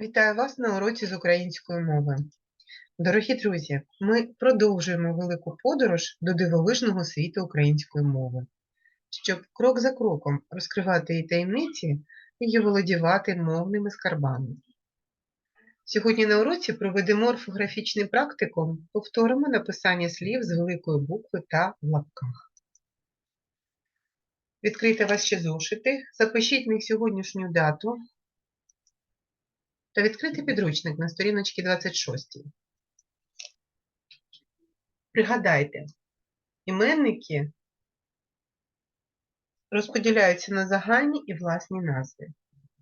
Вітаю вас на уроці з української мови. Дорогі друзі, ми продовжуємо велику подорож до дивовижного світу української мови, щоб крок за кроком розкривати її таємниці і володівати мовними скарбами. Сьогодні на уроці проведемо орфографічний практикум, повторимо написання слів з великої букви та в лапках. Відкрийте ваші зошити, запишіть них сьогоднішню дату та відкрити підручник на сторіночці 26. Пригадайте, іменники розподіляються на загальні і власні назви.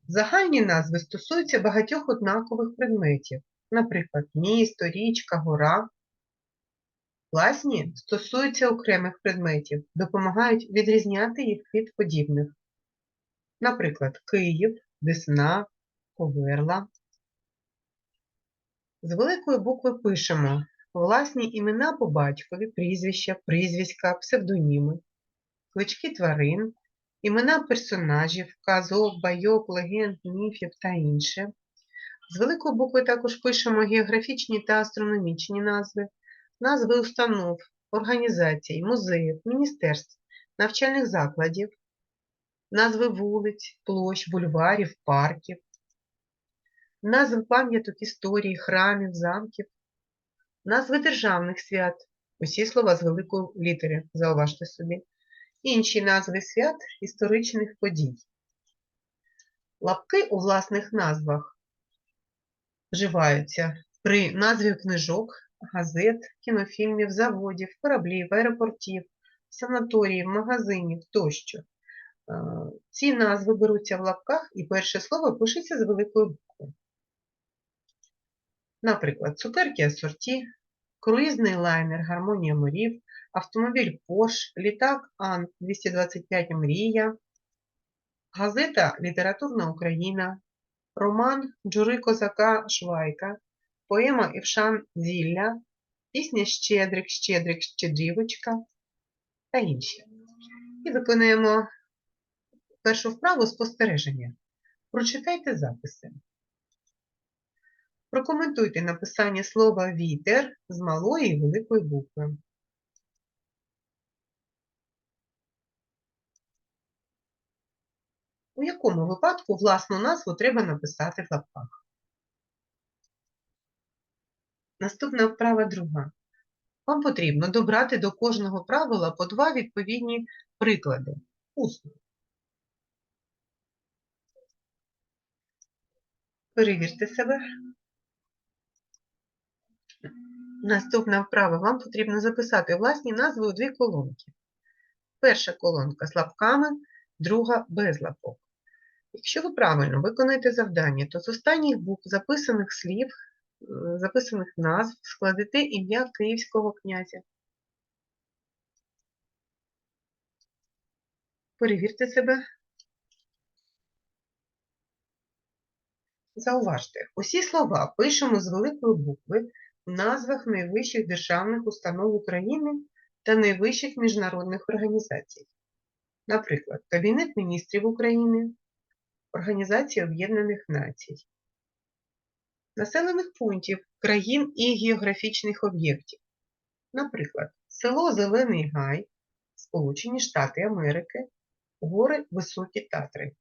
Загальні назви стосуються багатьох однакових предметів, наприклад, місто, річка, гора. Власні стосуються окремих предметів, допомагають відрізняти їх від подібних. Наприклад, Київ, Десна, Коверла. З великої букви пишемо власні імена по батькові, прізвища, прізвиська, псевдоніми, клички тварин, імена персонажів, казок, байок, легенд, міфів та інше. З великої букви також пишемо географічні та астрономічні назви, назви установ, організацій, музеїв, міністерств, навчальних закладів, назви вулиць, площ, бульварів, парків, назви пам'яток історії, храмів, замків, назви державних свят, усі слова з великої літери, зауважте собі, інші назви свят історичних подій. Лапки у власних назвах вживаються при назві книжок, газет, кінофільмів, заводів, кораблів, аеропортів, санаторіїв, магазинів тощо. Е, Ці назви беруться в лапках і перше слово пишеться з великої букви. Наприклад, цукерки асорті, круїзний лайнер Гармонія морів, автомобіль Porsche, літак Ан-225 Мрія, газета Літературна Україна, роман Джури Козака Швайка, поема Івшан Зілля, пісня Щедрик, Щедрик, Щедрівочка та інші. І виконуємо першу вправу спостереження. Прочитайте записи. Прокоментуйте написання слова вітер з малої і великої букви. У якому випадку власну назву треба написати в лапках? Наступна вправа друга. Вам потрібно добрати до кожного правила по два відповідні приклади. Усно. Перевірте себе. Наступна вправа. Вам потрібно записати власні назви у дві колонки. Перша колонка з лапками, друга без лапок. Якщо ви правильно виконаєте завдання, то з останніх букв записаних слів, е, записаних назв складете ім'я київського князя. Перевірте себе. Зауважте, усі слова пишемо з великої букви назвах найвищих державних установ України та найвищих міжнародних організацій. Наприклад, Кабінет міністрів України, Організація Об'єднаних Націй, населених пунктів, країн і географічних об'єктів. Наприклад, село Зелений Гай, Сполучені Штати Америки, гори Високі Татри,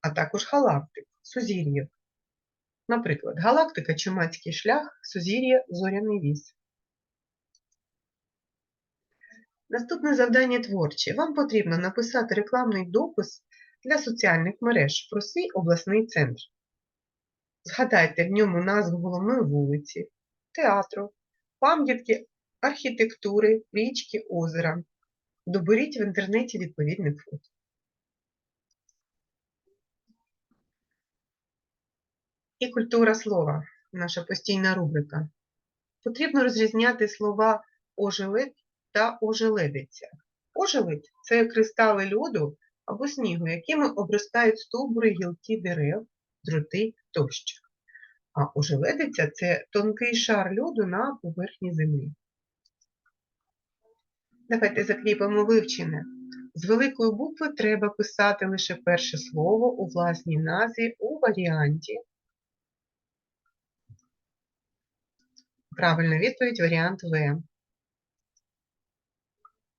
а також галактик, сузір'їв. Наприклад, галактика Чумацький шлях, сузір'я Зоряний вісь. Наступне завдання творче. Вам потрібно написати рекламний допис для соціальних мереж про свій обласний центр. Згадайте в ньому назву головної вулиці, театру, пам'ятки архітектури, річки, озера. Доберіть в інтернеті відповідне фото. І культура слова наша постійна рубрика. Потрібно розрізняти слова ожеледь та ожеледиця. Ожеледь – це кристали льоду або снігу, якими обростають стовбури гілки дерев, дроти тощо. А ожеледиця – це тонкий шар льоду на поверхні землі. Давайте закріпимо вивчене. З великої букви треба писати лише перше слово у власній назві у варіанті Правильна відповідь варіант В.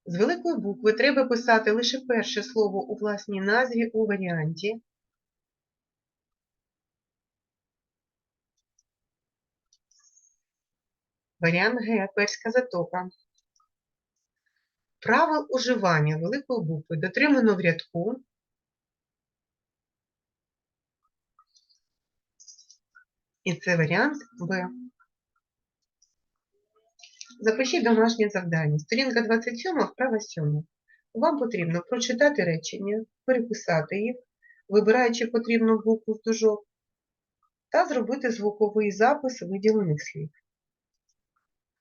З великої букви треба писати лише перше слово у власній назві у варіанті. Варіант Г. Перська затока. Правил уживання великої букви дотримано в рядку. І це варіант Б. Запишіть домашнє завдання. Сторінка 27, вправа 7. Вам потрібно прочитати речення, переписати їх, вибираючи потрібну букву з дужок, та зробити звуковий запис виділених слів.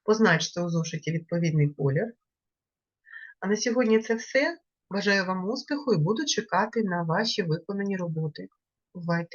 Позначте у зошиті відповідний колір. А на сьогодні це все. Бажаю вам успіху і буду чекати на ваші виконані роботи. Бувайте!